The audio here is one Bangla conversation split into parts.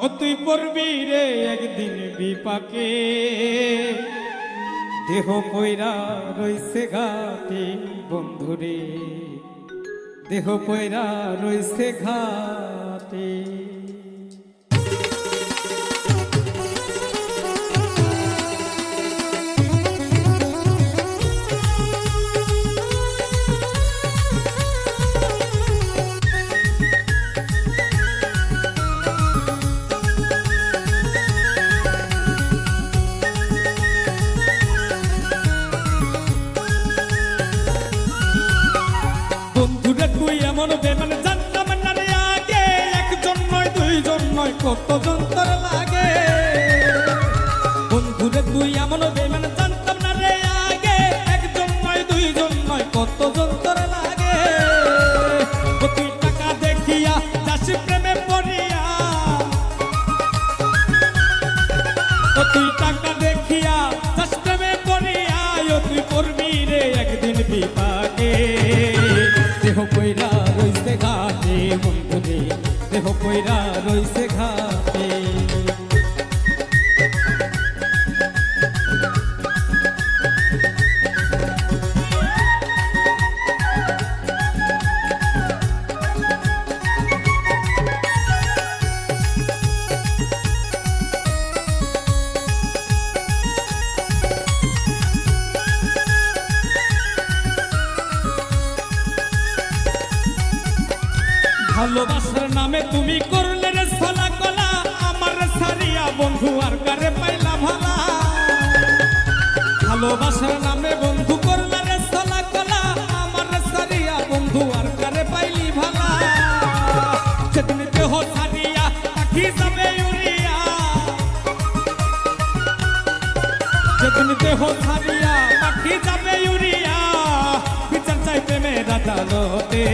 ও তুই পড়বি রে একদিন বিপাকে। দেহ পয়রা রইছে ঘাটে বন্ধুরে। দেহ পয়রা রইছে ঘাটে। কত যন্ত্র লাগে। বন্ধুরে তুই এমন বেমান জানতাম না রে আগে। একজন নয়, দুইজন নয়, কত যন্ত্র লাগে। তুই টাকা দেখিয়া যাসি প্রেমে পড়িয়া। তুই টাকা দেখিয়া যাস প্রেমে পড়িয়া। তুই করবি রে একদিন বিপাকে। দেহ কইরা রইছে ঘাটে কইরা রইছে ঘাটে। ভালোবাসার নামে তুমি করলে রে ছলা কলা। আমার সারিয়া বন্ধু আর কারে পাইলা ভালা। ভালোবাসার নামে বন্ধু করলে রে ছলা কলা। আমার সারিয়া বন্ধু আর কারে পাইলি ভালা। সেদিন দেহ সারিয়া পাখি যাবে উড়িয়া। যেদিন দেহ ছাড়িয়া পাখি যাবে ইউরিয়া বিচার চাইতে মেয়েরা দালতে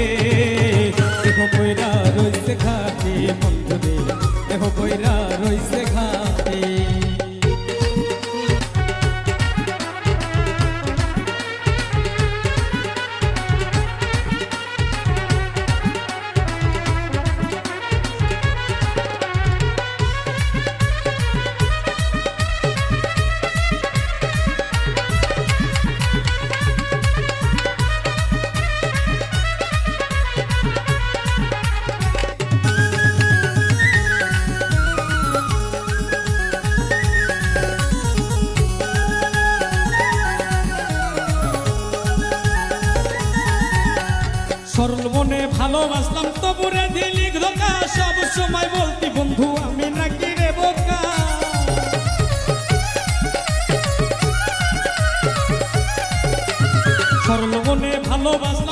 ভালোবাসলাম তবুরে দিলি ধোকা সব সময় বলতি, বন্ধু, আমি নাকি রে বোকা? সরল মনে ভালোবাসলাম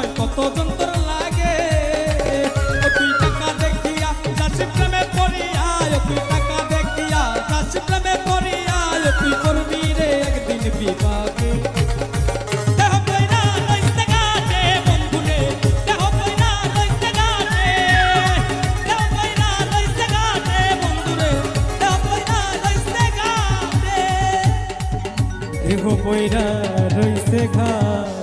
নয় কত যন্ত্র লাগে? তুই টাকা দেখিয়া যাচ্ছি প্রেমে পড়িয়া তুই টাকা দেখিয়া যাচ্ছি প্রেমে পড়িয়া তুই করবি রে একদিন বিপাকে। দেহ পয়রা রইছে ঘাটে